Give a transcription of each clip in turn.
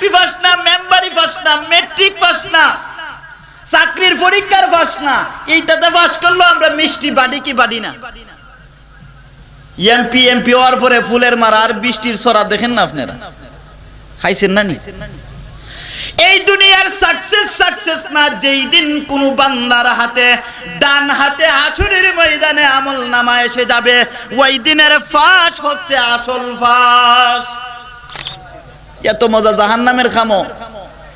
MP first না, মেম্বারি first না মেট্রিক ফার্স্ট না, চাকরির পরীক্ষার ফার্স্ট না, এইটাতে পাস করল আমরা মিষ্টি বাড়ি কি বাড়ি না। এমপি এমপি হওয়ার পরে ফুলের মারা আর বৃষ্টির সরা দেখেন না আপনারা? খাইছেন না নি? এই দুনিয়ার সাকসেস সাকসেস না, যেই দিন কোন বান্দার হাতে, ডান হাতে আসরের ময়দানে আমল নামা এসে যাবে, ওই দিনের ফাঁস হচ্ছে আসল ফাঁস। এত মজা জাহান্নামের খামো।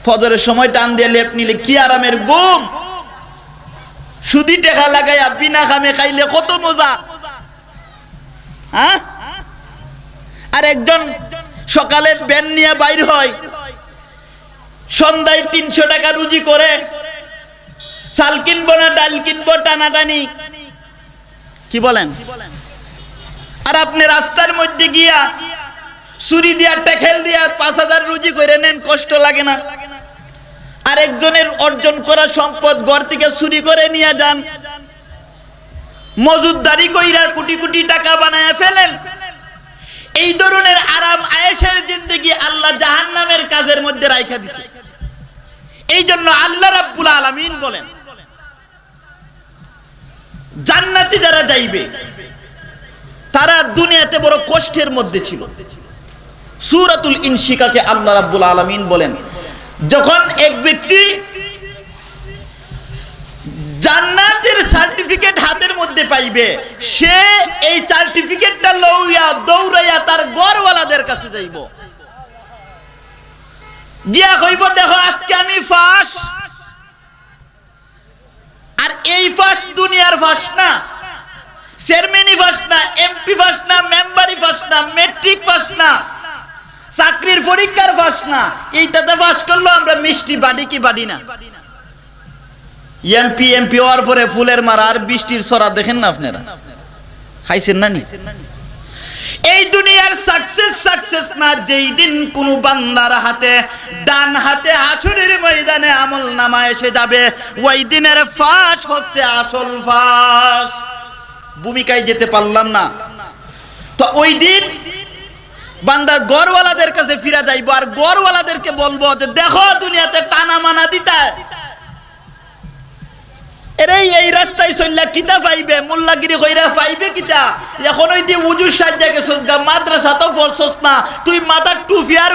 ফজরের সময় টান দিয়ে লেপ নিলে কি আরামের ঘুম? সুদি টেকা লাগাইয়া বিনা খামে খাইলে কত মজা? হ্যাঁ? আর একজন সকালের ব্যান নিয়ে বাইর হয়, সন্ধ্যায় তিনশো টাকা রুজি করে, চাল কিনবো না, ডাল কিনবো, টানাটানি। কি বলেন? আর আপনি রাস্তার মধ্যে গিয়া চুরি দিয়া, টেকেল দিয়া পাঁচ হাজার রুজি করে নেন, কষ্ট লাগে না। আর একজনের অর্জন করা সম্পদ ঘর থেকে চুরি করে নিয়ে যান। মজুদদারি কইরা কোটি কোটি টাকা বানায় ফেলেন। এই ধরনের আরাম আয়েশের জিন্দগি আল্লাহ জাহান্নামের কাজের মধ্যে রাইখা দিছে। এই জন্য আল্লাহ রাব্বুল আলামিন বলেন, জান্নাতি যারা যাইবে, তারা দুনিয়াতে বড় কষ্টের মধ্যে ছিল। সূরাতুল ইনশিকাকে আল্লাহ রাব্বুল আলামিন বলেন, যখন এক ব্যক্তি জান্নাতের সার্টিফিকেট হাতের মধ্যে পাইবে, সে এই সার্টিফিকেটটা লইয়া দৌড়াইয়া তার গড়ওয়ালাদের কাছে যাইব। গিয়া কইব, দেখো, আজকে আমি ফাঁস। আর এই ফাঁস দুনিয়ার ফাঁস না। চেয়ারম্যানই ফাঁস না, এমপি ফাঁস না মেম্বারি ফাঁস না মেট্রিক ফাঁস না চাকরির পরীক্ষার ফাঁস না, এইটাতে ফাঁস করল, আমরা মিষ্টি বাড়ি কি বাড়ি না? এমপি এমপি হওয়ার পরে ফুলের মারা আর বৃষ্টির সরা দেখেন না আপনারা? খাইছেন না নি? এই দুনিয়ার সাকসেস সাকসেস না, যেই দিন কোন বান্দার হাতে, ডান হাতে আসরের ময়দানে আমল নামা এসে যাবে, ওই দিনের ফাঁস হচ্ছে আসল ফাঁস। ভূমিকায় যেতে পারলাম না। তো ওই দিন বান্দা গড়ওয়ালাদের কাছে ফিরা যাইবো, আর গড়ওয়ালাদেরকে বলব যে দেখো দুনিয়াতে টানা মানা দিতা।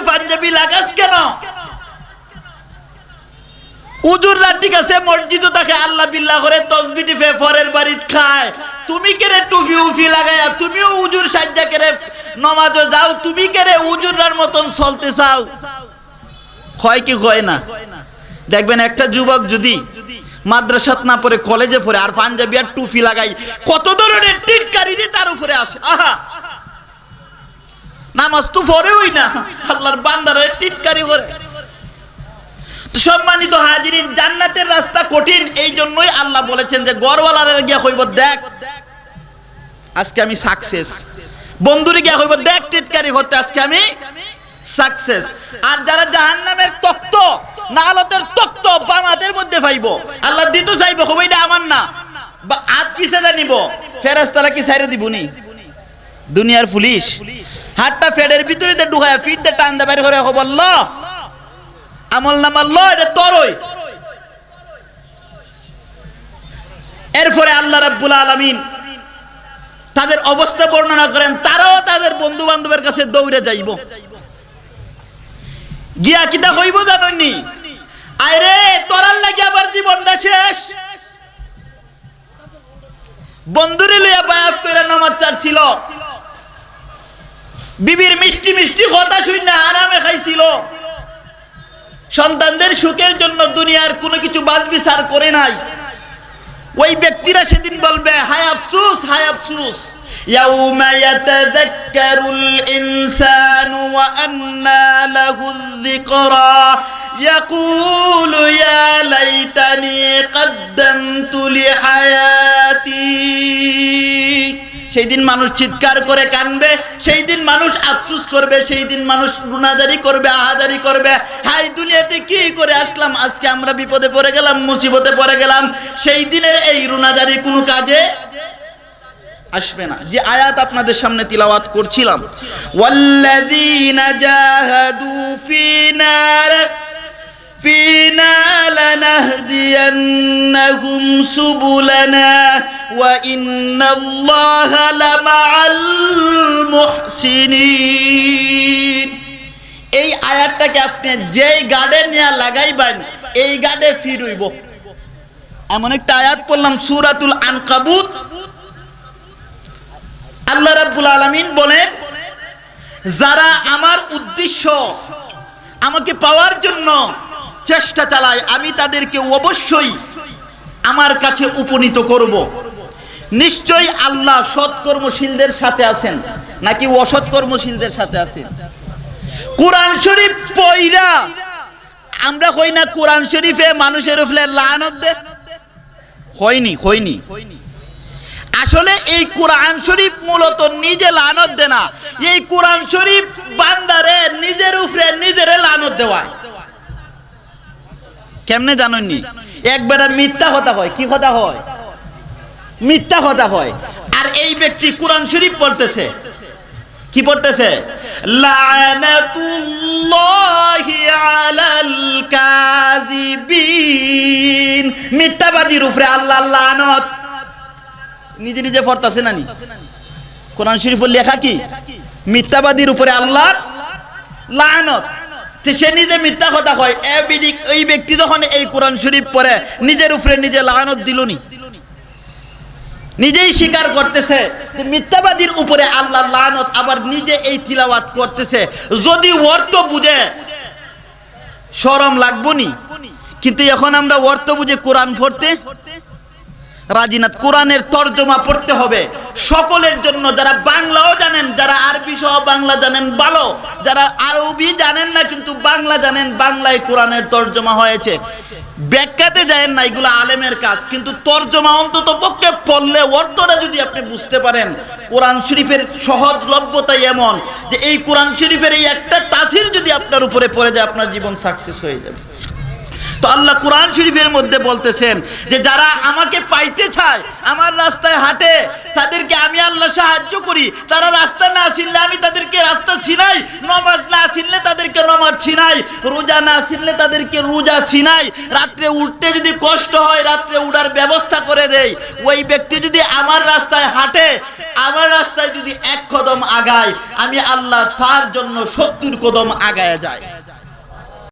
পাঞ্জাবি লাগাস কেন? তাকে আল্লাহ বিল্লাহ করে খায়। তুমি কেরে টুপি উফি লাগাইয়া, তুমিও উজুর সাজ্জা কেরে নমাজও যাও, তুমি কেরে উজুরার মতন চলতে চাও? হয় কি হয় না? দেখবেন একটা যুবক যদি মাদ্রাসাত না পড়ে, কলেজে পড়ে, আর পাঞ্জাবি আর টুপি লাগাই, কত ধরনের টিটকারি দিয়ে তার উপরে আসে। আহা! নামাজ তো পড়েওই না। আল্লাহর বান্দারে টিটকারি করে। সম্মানিত হাজিরিন, জান্নাতের রাস্তা কঠিন, এই জন্যই আল্লাহ বলেছেন যে, গড়ওয়ালারে গিয়া কইব, দেখ, আজকে আমি সাকসেস বন্ধুরে গিয়া কইব, দেখ টিটকারি করতে আজকে আমি সাকসেস আর যারা জাহান্নামের তক্ত, নালতের তক্ত, বামাদের মধ্যে পাইব আল্লাহ দিতে চাইব হবে এটা আমার না। বা হাত পিছাটা নিব। ফেরাস্তারা কি সাইরে দিবনি? দুনিয়ার পুলিশ। হাতটা ফেডের ভিতরে ঢুকায় ফিট দিয়ে টান দেবার করে বলল আমল নামাল ল এটা তরই। এরপরে আল্লাহ রাব্বুল আলামিন তাদের অবস্থা বর্ণনা করেন, তারাও তাদের বন্ধু বান্ধবের কাছে দৌড়ে যাইব। গিয়া কিতা হইব জাননি আরে তোরার লাগে আবার জীবনটা শেষ। বন্ধুরে লইয়া বায়াফ করে বিবির মিষ্টি মিষ্টি কথা শুনে আরামে খাইছিল। সন্তানদের সুখের জন্য দুনিয়ার কোনো কিছু বাজ বিচার করে নাই। ওই ব্যক্তিরা সেদিন বলবে হায় আফসুস হায় আফসুস يوم يتذكر الإنسان وأنى له الذكرى يقول يا ليتني قدمت لحياتي সেই দিন মানুষ চিৎকার করে কানবে সেই দিন মানুষ আফসুস করবে সেই দিন মানুষ রুনাজারি করবে, আহাজারি করবে। হাই, দুনিয়াতে কি করে আসলাম? আজকে আমরা বিপদে পড়ে গেলাম, মুসিবতে পড়ে গেলাম। সেই দিনের এই রুনাজারি কোনো কাজে আসবে না। যে আয়াত আপনাদের সামনে তিলাওয়াত করছিলাম। ওয়াল্লাযীনা জাহাদু ফিনা فينا لنهدينهم سبلنا وإن الله لمع المحسنين এই আয়াতটাকে আপনি যেই গার্ডে নিয়ে লাগাইবেন এই গার্ডে ফির হইব এমন একটা আয়াত পড়লাম সূরাতুল আনকাবুত আল্লাহ রাব্বুল আলামিন বলেন যারা আমার উদ্দেশ্য আমাকে পাওয়ার জন্য চেষ্টা চালায়, আমি তাদেরকে অবশ্যই আমার কাছে উপনীত করব। নিশ্চয়ই আল্লাহ সৎ সৎকর্মশীলদের সাথে আছেন, নাকি অসৎকর্মশীলদের সাথে আছেন? কোরআন শরীফ পইরা, আমরা কই না কোরআন শরীফে মানুষের উপরে লানত হয়নি হয়নি। আসলে এই কোরআন শরীফ মূলত নিজে লানত দে না, এই কোরআন শরীফ বান্দারে নিজের উপরে নিজেরে লানত দেওয়ায়। কেমনে জানেননি একবারে মিথ্যা কথা হয় কি কথা হয়? মিথ্যা কথা হয়। আর এই ব্যক্তি কোরআন শরীফ পড়তেছে। কি পড়তেছে? মিথ্যাবাদীর উপরে আল্লাহ লানত। নিজে নিজে পড়তেছে না নি কোরআন শরীফের লেখা কি? মিথ্যাবাদীর উপরে আল্লাহর লানত। সে নিজে মিথ্যা কথা এ বিডি ব্যক্তি যখন এই কোরআন শরীফ নিজের উপরে নিজে দিলনি। নিজেই স্বীকার করতেছে মিথ্যাবাদীর উপরে আল্লাহ আবার নিজে এই করতেছে। যদি অর্থ বুঝে শরম লাগবো নি কিন্তু এখন আমরা অর্থ বুঝে কোরআন পড়তে রাজিনাথ কোরআনের তর্জমা পড়তে হবে। সকলের জন্য যারা বাংলাও জানেন, যারা আরবি সহ বাংলা জানেন, ভালো। যারা আরবি জানেন না, কিন্তু বাংলা জানেন, বাংলায় কোরআনের তর্জমা হয়েছে। ব্যাখ্যাতে যায় না, এগুলো আলেমের কাজ, কিন্তু তর্জমা অন্তত পক্ষে পড়লে অর্থটা যদি আপনি বুঝতে পারেন, কোরআন শরীফের সহজলভ্যতাই এমন যে এই কোরআন শরীফের এই একটা তাসির যদি আপনার উপরে পড়ে যায়, আপনার জীবন সাকসেস হয়ে যাবে। তো আল্লাহ কোরআন শরীফের মধ্যে বলতেছেন যে যারা আমাকে পাইতে চায়, আমার রাস্তায় হাঁটে, তাদেরকে আমি আল্লাহ সাহায্য করি। তারা রাস্তা না চিনলে আমি তাদেরকে রাস্তা ছিনাই, নমাজ না চিনলে তাদেরকে নমাজ ছিনাই, রোজা না চিনলে তাদেরকে রোজা ছিনাই। রাত্রে উঠতে যদি কষ্ট হয়, রাত্রে উঠার ব্যবস্থা করে দেয় ওই ব্যক্তি যদি আমার রাস্তায় হাঁটে, আমার রাস্তায় যদি এক কদম আগায়, আমি আল্লাহ তার জন্য সত্তর কদম আগায় যায়